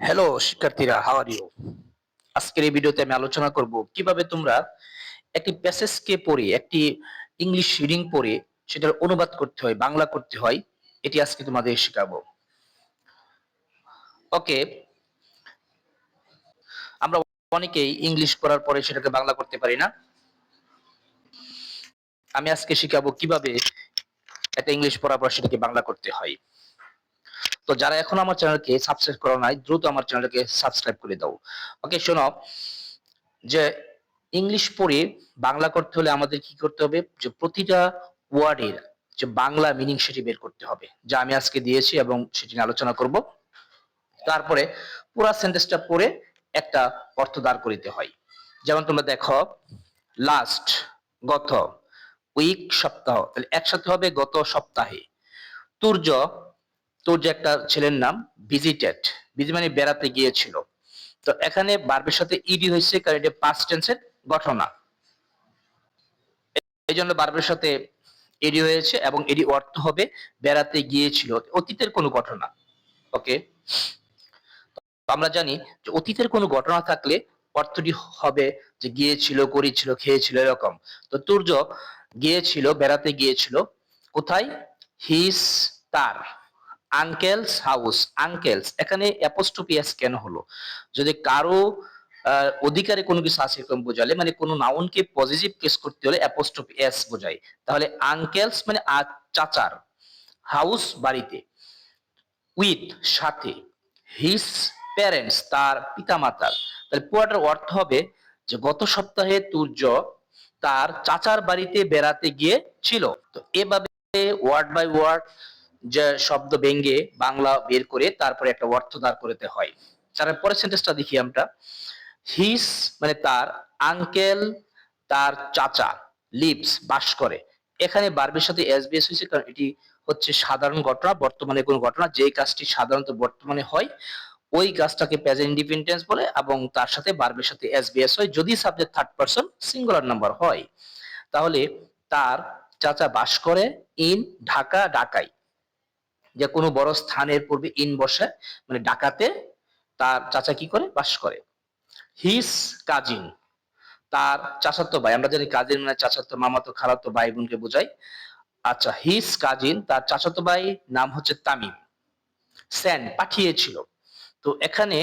Hello শিক্ষার্থীরা you আজকের এই ভিডিওতে আমি আলোচনা করব কীভাবে তোমরা একটি প্যাসেজকে পড়ে, একটি ইংলিশ রিডিং পড়ে, সেটার অনুবাদ করতে হয়, বাংলা করতে হয়, এটি আজকে তোমাদের শেখাবো। ওকে আমরা অনেকেই ইংলিশ পড়ার পরে সেটাকে বাংলা করতে পারি না। আমি আজকে শেখাবো কীভাবে একটা ইংলিশ পড়ার পর সেটাকে বাংলা করতে হয়। তো যারা এখন আমার চ্যানেলকে সাবস্ক্রাইব করা নাই, দ্রুত আমার চ্যানেলকে সাবস্ক্রাইব করে দাও। ওকে শোনো, যে ইংলিশ পড়ে বাংলা করতে হলে আমাদের কি করতে হবে? যে প্রতিটা ওয়ার্ডের যে বাংলা মিনিং সেটি বের করতে হবে। যা আমি আজকে দিয়েছি এবং সেটি নিয়ে আলোচনা করব। তারপরে পুরা সেন্টেন্সটা পড়ে একটা অর্থ দাঁড় করিতে হয়। যেমন তোমরা দেখো লাস্ট গত উইক সপ্তাহ। তাহলে একসাথে হবে গত সপ্তাহে। তুর্য তোর যে একটা ছেলের নাম ভিজিটেড, ভিজি মানে বেড়াতে গিয়েছিল। তো এখানে বার্বের সাথে ইডি হয়েছে, কারণ এটা পাস্ট টেন্সের ঘটনা। এই জন্য বার্বের সাথে এডি হয়েছে এবং এডি অর্থ হবে বেড়াতে গিয়েছিল, অতীতের কোনো ঘটনা। ওকে আমরা জানি যে অতীতের কোনো ঘটনা থাকলে অর্থটি হবে যে গিয়েছিল, করেছিল, খেয়েছিল, এরকম। তো তুর্য গিয়েছিল, বেড়াতে গিয়েছিল। কোথায়? হিস তার আঙ্কেলস হাউস, আঙ্কেলস। এখানে অ্যাপোস্টোপিয়াস কেন হলো? যদি কারও অধিকারে কোনো কিছু আছে এরকম বোঝালে মানে কোনো নাউনকে পজিটিভ কেস করতে হলে অ্যাপোস্টোপিয়াস বোঝায়। তাহলে আঙ্কেলস মানে চাচার। হাউস বাড়িতে। উইথ সাথে। হিস প্যারেন্টস, তার পিতামাতার। তাহলে পুরোটার অর্থ হবে যে গত সপ্তাহে তুর্য তার চাচার বাড়িতে বেড়াতে গিয়ে ছিল তো এভাবে ওয়ার্ড বাই ওয়ার্ড যে শব্দ ব্যঙ্গে বাংলা বের করে তারপরে একটা অর্থ দাঁড় করতে হয়। তার পরের সেন্টেন্সটা দেখি আমরা। হিস মানে তার আঙ্কেল তার চাচা লিভস বাস করে। এখানে বার্বের সাথে এসবিএস হয়েছে কারণ এটি হচ্ছে সাধারণ ঘটনা, বর্তমানে কোনো ঘটনা। যে কাজটি সাধারণত বর্তমানে হয়, ওই কাজটাকে প্রেজেন্ট ইন্ডিপেন্ডেন্স বলে এবং তার সাথে বার্বের সাথে এসবিএস হয়। যদি subject third person singular number হয়। তাহলে তার চাচা বাস করে ইন ঢাকা ঢাকায় যে কোনো বড় স্থানের পূর্বে ইন বসে মানে ডাকাতে তার চাচা কি করে? বাস করে। হিস কাজিন, তার চাচাতো ভাই। আমরা জানি কাজিন মানে চাচাতো, মামাতো, খালাতো ভাই বোনকে বোঝায় আচ্ছা হিস কাজিন, তার চাচাতো ভাই নাম হচ্ছে তামিম। স্যান পাঠিয়েছিল। তো এখানে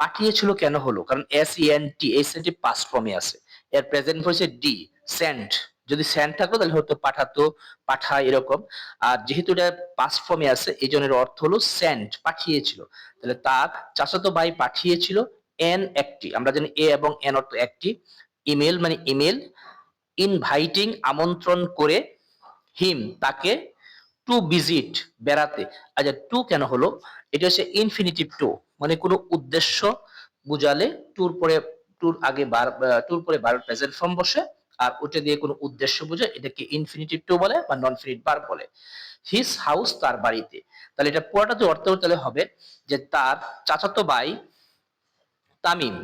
পাঠিয়েছিল কেন হলো? কারণ এস এন টি এই সেন্টটি পাস্ট ফর্মে আছে। এর প্রেজেন্ট হয়েছে ডি সেন্ট যদি সেন্ট থাকতো তাহলে হয়তো পাঠাতো, পাঠায় এরকম। আর যেহেতু এটা পাস ফর্মে আছে, এই জন্য এর অর্থ হলো সেন্ট পাঠিয়েছিল। তাহলে তার চাচাতো ভাই পাঠিয়েছিল এন একটি, আমরা জানি এ এবং এন অর্থ একটি। ইমেল মানে ইমেল ইনভাইটিং আমন্ত্রণ করে হিম তাকে টু ভিজিট বেড়াতে। আচ্ছা টু কেন হলো? এটা হচ্ছে ইনফিনিটিভ টু মানে কোনো উদ্দেশ্য বুঝালে টুর পরে টুর আগে বার টুর পরে বার প্রেজেন্ট ফর্ম বসে। আর ওটা দিয়ে কোনো উদ্দেশ্য বোঝায়, এটাকে ইনফিনিটিভ টু বলে বা নন ফিনিট বার বলে। হিস হাউস তার বাড়িতে। তাহলে এটা পুরোটা যে অর্থ তাহলে হবে যে তার চাচাতো ভাই তামিম,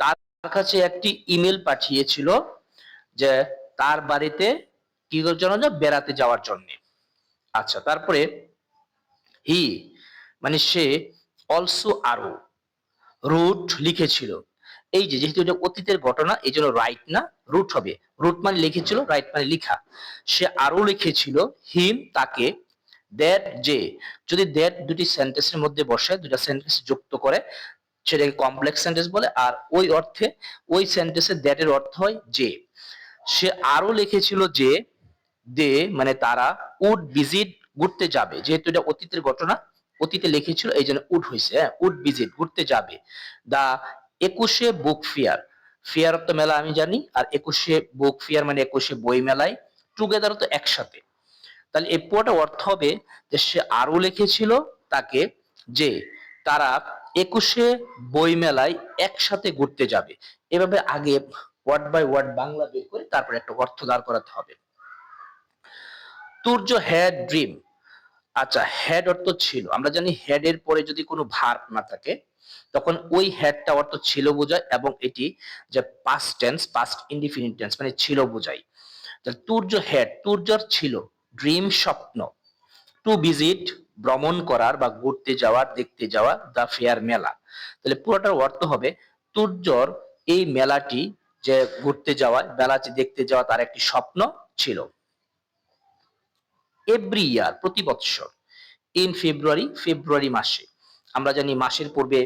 তার কাছে একটি ইমেল পাঠিয়েছিল যে তার বাড়িতে কি জন্য বেড়াতে যাওয়ার জন্য। আচ্ছা তারপরে হি মানে সে অলসো আরও রুট লিখেছিল। এই যে, যেহেতু এটা অতীতের ঘটনা এই জন্য রাইট না রুট হবে। রুট মানে লিখেছিল রাইট মানে লিখা। সে আরও লিখেছিল হিম তাকে দ্যাট যে, যদি দ্যাট দুটি সেন্টেন্সের মধ্যে বসে, দুটা সেন্টেন্স যুক্ত করে, সেটাকে কমপ্লেক্স সেন্টেন্স বলে, আর ওই অর্থে, ওই সেন্টেন্সের দ্যাটের অর্থ হয় যে, সে আরও লিখেছিল যে, দে মানে তারা উড ভিজিট ঘুরতে যাবে। যেহেতু এটা অতীতের ঘটনা, অতীতে লিখেছিল এই জন্য উড হয়েছে হ্যাঁ উড ভিজিট ঘুরতে যাবে। The Ekushey book fair. Fair তো মেলা আমি জানি, আর একুশে বুক ফেয়ার মানে একুশে বই মেলায় টুগেদার তো একসাথে। তাহলে এই পুরোটা অর্থ হবে যে সে আরও লিখেছিল তাকে যে তারা একুশে বই মেলায় একসাথে ঘুরতে যাবে। এভাবে আগে ওয়ার্ড বাই ওয়ার্ড বাংলা বের করে তারপরে একটা অর্থ দাঁড় করাতে হবে। তুর্য হ্যাড ড্রিম আচ্ছা হেড অর্থ ছিল। আমরা জানি হেড এর পরে যদি কোনো ভার্ব না থাকে তখন ওই হেডটা অর্থ ছিল বোঝায় এবং এটি যে past tense past indefinite tense মানে ছিল বোঝায় তুর্য হেড তুর্যর ছিল ড্রিম স্বপ্ন। টু ভিজিট ভ্রমণ করার বা ঘুরতে যাওয়ার, দেখতে যাওয়া দ্য ফেয়ার মেলা। তাহলে পুরোটার অর্থ হবে তুর্যর এই মেলাটি যে ঘুরতে যাওয়া মেলাটি দেখতে যাওয়া, তার একটি স্বপ্ন ছিল। এভরি ইয়ার প্রতি বৎসর ইন ফেব্রুয়ারি ফেব্রুয়ারি মাসে আমরা জানি মাসের পূর্বে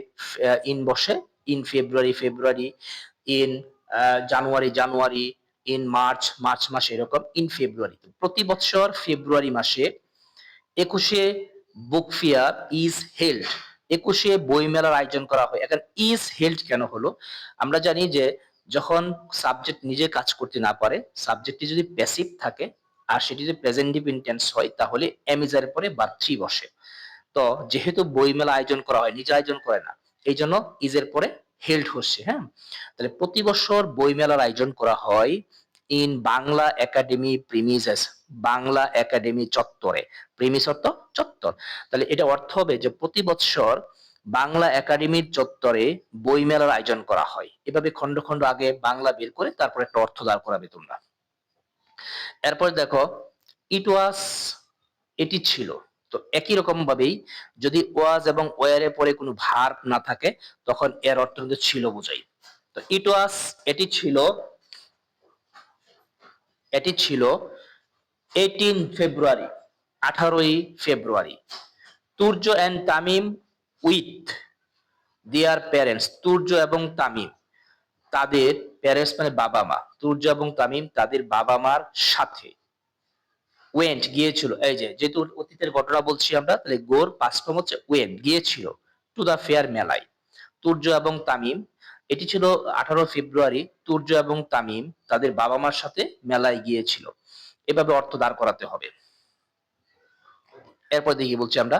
ইন বসে, ইন ফেব্রুয়ারি ফেব্রুয়ারি, ইন জানুয়ারি জানুয়ারি, ইন মার্চ মার্চ মাসে এরকম, ইন ফেব্রুয়ারি। প্রতি বছর ফেব্রুয়ারি মাসে একুশে বুক ফেয়ার ইজ হেল্ড। একুশে বইমেলার আয়োজন করা হয়। এখন ইজ হেল্ড কেন হলো? আমরা জানি যে যখন সাবজেক্ট নিজে কাজ করতে না পারে, সাবজেক্টটি যদি প্যাসিভ থাকে আর সেটি যদি প্রেজেন্টিভ ইন্টেন্স হয়, তাহলে এমিজার পরে বা থ্রি বসে। তো যেহেতু বইমেলা আয়োজন করা হয়, নিজে আয়োজন করে না এই জন্য ইজের পরে হেল্ড হচ্ছে হ্যাঁ? তাহলে প্রতি বছর বইমেলার আয়োজন করা হয় in Bangla Academy premises Bangla Academy চত্বরে। প্রিমিস অর্থ চত্বর। তাহলে এটা অর্থ হবে যে প্রতি বছর বাংলা একাডেমির চত্বরে বইমেলার আয়োজন করা হয়। এভাবে খন্ড খন্ড আগে বাংলা বের করে তারপর একটা অর্থ দাঁড় করাবে তোমরা। এরপর দেখো ইট ওয়াজ এটি ছিল। তো একই রকম ভাবেই যদি ওয়াজ এবং ওয়ারের পরে কোনো ভার্ব না থাকে, তখন এর অর্থ কিন্তু ছিল বোঝাই। তো ইট ওয়াজ, এটি ছিল এটি ছিল এইটিন ফেব্রুয়ারি, আঠারোই ফেব্রুয়ারি। Turjo and Tamim with their parents, Turjo এবং তামিম, তাদের প্যারেন্টস মানে বাবা মা তুর্য এবং তামিম তাদের বাবা মার সাথে। ওয়েন্ট গিয়েছিল। এই যে, যেহেতু অতীতের ঘটনা বলছি আমরা, তাহলে গোর পাঁচফর্ম হচ্ছে ওয়েন্ট গিয়েছিল টু দা ফেয়ার মেলায়। তুর্য এবং তামিম, এটি ছিল আঠারো ফেব্রুয়ারি, তুর্য এবং তামিম তাদের বাবা মার সাথে মেলায় গিয়েছিল। এভাবে অর্থ দাঁড় করাতে হবে। এরপর দেখি বলছি আমরা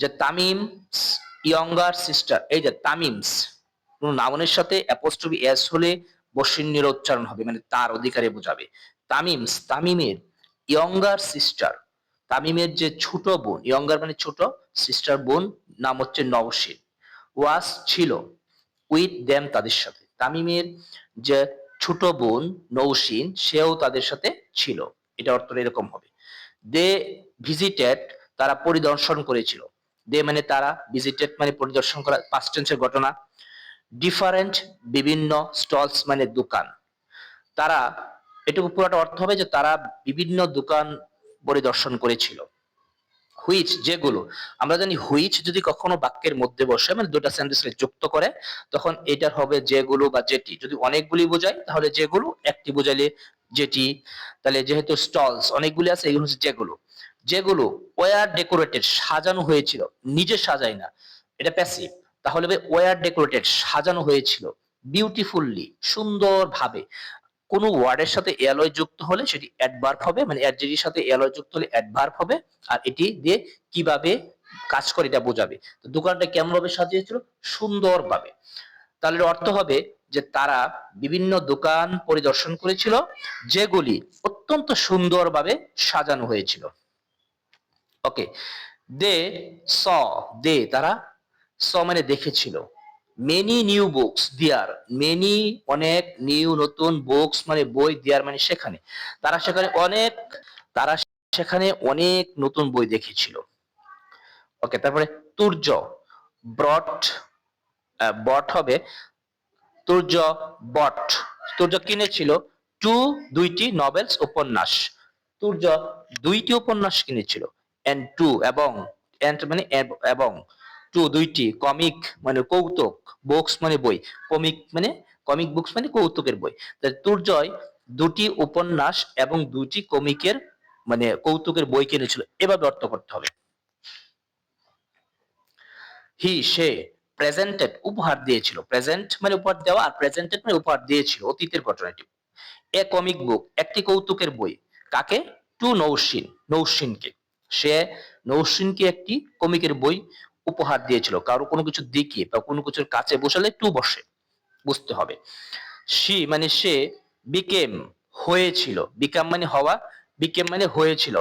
যে তামিম ইয়ঙ্গার সিস্টার এই যে তামিমস কোন নাউনের সাথে অ্যাপোস্ট্রফি এস হলে বসিন্যের উচ্চারণ হবে মানে তার অধিকারে বোঝাবে। তামিমস তামিমের ইয়ঙ্গার সিস্টার তামিমের যে ছোট বোন ইয়ঙ্গার মানে ছোট সিস্টার বোন, নাম হচ্ছে নওশিন ওয়াস ছিল উইথ দেম তাদের সাথে। তামিমের যে ছোট বোন নৌসিন সেও তাদের সাথে ছিল। এটা অর্থ এরকম হবে। দে ভিজিটেড তারা পরিদর্শন করেছিল। দে মানে তারা ভিজিটেড মানে পরিদর্শন করা পাস্ট টেন্সের ঘটনা। ডিফারেন্ট বিভিন্ন স্টলস মানে দোকান। তারা এটুকু পুরোটা অর্থ হবে যে তারা বিভিন্ন দোকান পরিদর্শন করেছিল। হুইচ যেগুলো, আমরা জানি হুইচ যদি কখনো বাক্যের মধ্যে বসে মানে দুটা সেন্টেন্সকে যুক্ত করে, তখন এটার হবে যেগুলো বা যেটি। যদি অনেকগুলি বোঝায়, তাহলে যেগুলো, একটি বোঝাইলে যেটি। তাহলে যেহেতু স্টলস, অনেকগুলি আছে, এগুলো হচ্ছে যেগুলো। যেগুলো ওয়ার ডেকোরেটেড, সাজানো হয়েছিল, নিজে সাজায় না। এটা প্যাসিভ তাহলে ওয়ার ডেকোরেটেড, সাজানো হয়েছিল বিউটিফুললি সুন্দরভাবে। কোন ওয়ার্ডের সাথে এলয় যুক্ত হলে সেটি অ্যাডভার্ব হবে মানে অ্যাডজেক্টিভের সাথে এলয় যুক্ত হলে অ্যাডভার্ব হবে, আর এটি দিয়ে কীভাবে কাজ করে এটা বোঝাবে। তো দোকানটা কেমন ভাবে সাজিয়েছিল? সুন্দরভাবে। তাহলে অর্থ হবে যে তারা বিভিন্ন দোকান পরিদর্শন করেছিল, যেগুলি অত্যন্ত সুন্দরভাবে সাজানো হয়েছিল। ওকে দে স দে তারা স মানে দেখেছিল। Many new books there many অনেক নিউ নতুন বুকস মানে বই দেয়ার মানে সেখানে। তারা সেখানে অনেক, তারা সেখানে অনেক নতুন বই দেখেছিল। ওকে তারপরে তুর্য ব্রট বট হবে। তুর্য বট তুর্য কিনেছিল টু দুইটি নভেলস উপন্যাস। তুর্য দুইটি উপন্যাস কিনেছিল। এন্ড টু এবং এন্ড মানে এবং। টু দুইটি কমিক মানে কৌতুক বুকস মানে বই কমিক মানে কমিক বুকস মানে কৌতুকের বই। তুর্জয় দুটি উপন্যাস এবং দুটি কমিকের মানে কৌতুকের বই কিনেছিল। এভাবে অর্থ করতে হবে। হি সে প্রেজেন্টেড উপহার দিয়েছিল। প্রেজেন্ট মানে উপহার দেওয়া আর প্রেজেন্টেড মানে উপহার দিয়েছিল অতীতের ঘটনাটি। এ কমিক বুক একটি কৌতুকের বই। কাকে? টু নৌসিন, নৌসিনকে। সে নৌসিনকে একটি কমিকের বই উপহার দিয়েছিল। কারও কোনো কিছু দেখিয়ে বা কোনো কিছুর কাছে বসালে টু বসে। বুঝতে হবে। সি মানে সে বিকেম হয়েছিল। বিকাম মানে হওয়া বিকেম মানে হয়েছিল।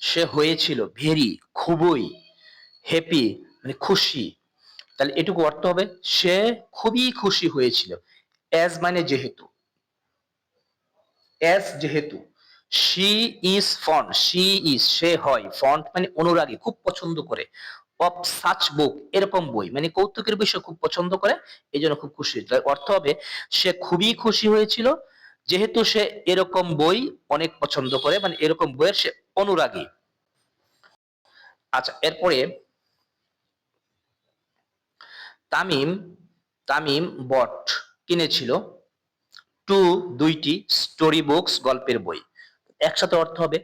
সে হয়েছিল ভেরি খুবই হ্যাপি মানে খুশি। তাহলে এটুকু অর্থ হবে, সে খুবই খুশি হয়েছিল। অ্যাজ মানে যেহেতু। অ্যাজ যেহেতু। She is fond she is সে হয় ফন্ড মানে অনুরাগী, খুব পছন্দ করে। অফ সাচ বুক, এরকম বই মানে কৌতুকের বিষয় খুব পছন্দ করে এই জন্য খুব খুশি। অর্থ হবে, সে খুবই খুশি হয়েছিল, যেহেতু সে এরকম বই অনেক পছন্দ করে মানে এরকম বইয়ের সে অনুরাগী। আচ্ছা এরপরে তামিম তামিম বট কিনেছিল, টু, দুইটি স্টোরি বুকস গল্পের বই। একসাথে অর্থ হবে।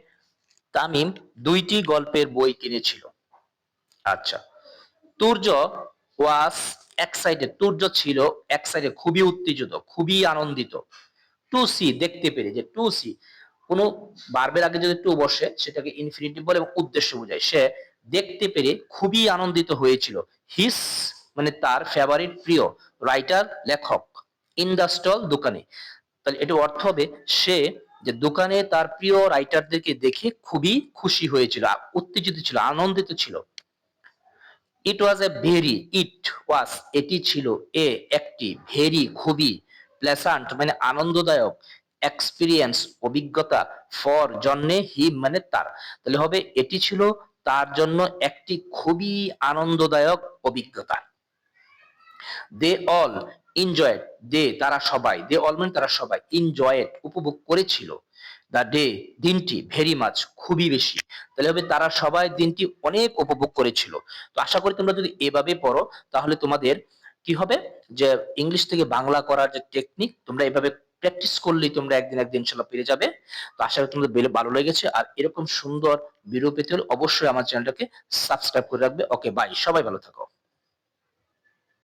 তামিম দুইটি গল্পের বই কিনেছিল। আচ্ছা তুর্য ওয়াস এক্সাইটেড তুর্য ছিল এক্সাইটেড খুবই উত্তেজিত, খুবই আনন্দিত। টু সি, দেখতে পেরে যে টু সি, কোনো বার্বের আগে যদি টু বসে, সেটাকে ইনফিনিটিভ বলে এবং উদ্দেশ্য বোঝায়। সে দেখতে পেরে খুবই আনন্দিত হয়েছিল। হিস মানে তার ফেভারিট প্রিয় রাইটার লেখক ইন দ্য স্টল দোকানে। তাহলে এটা অর্থ হবে সে যে দোকানে তার প্রিয় রাইটারদেরকে দেখে খুবই খুশি হয়েছিল, উত্তেজিত ছিল, আনন্দিত ছিল। ইট ওয়াজ এ ভেরি ইট ওয়াজ এটি ছিল এ একটি ভেরি খুবই প্লেসান্ট মানে আনন্দদায়ক এক্সপিরিয়েন্স অভিজ্ঞতা ফর জন্যে হি মানে তার। তাহলে হবে, এটি ছিল তার জন্য একটি খুবই আনন্দদায়ক অভিজ্ঞতা। দে অল এনজয়েড দে তারা সবাই দে অল মানে তারা সবাই এনজয়েড উপভোগ করেছিল। দ্য ডে দিনটি ভেরি মাচ খুবই বেশি। তাহলে হবে তারা সবাই দিনটি অনেক উপভোগ করেছিল। তো আশা করি তোমরা যদি এভাবে পড়ো, তাহলে তোমাদের কি হবে? যে ইংলিশ থেকে বাংলা করার যে টেকনিক তোমরা এভাবে প্র্যাকটিস করলেই তোমরা একদিন একদিন ইনশাল্লাহ পেরে যাবে। তো আশা করি তোমাদের বেলে- ভালো লেগেছে। আর এরকম সুন্দর ভিডিও পেতে হলে অবশ্যই আমার চ্যানেলটাকে সাবস্ক্রাইব করে রাখবে। ওকে বাই সবাই ভালো থাকো।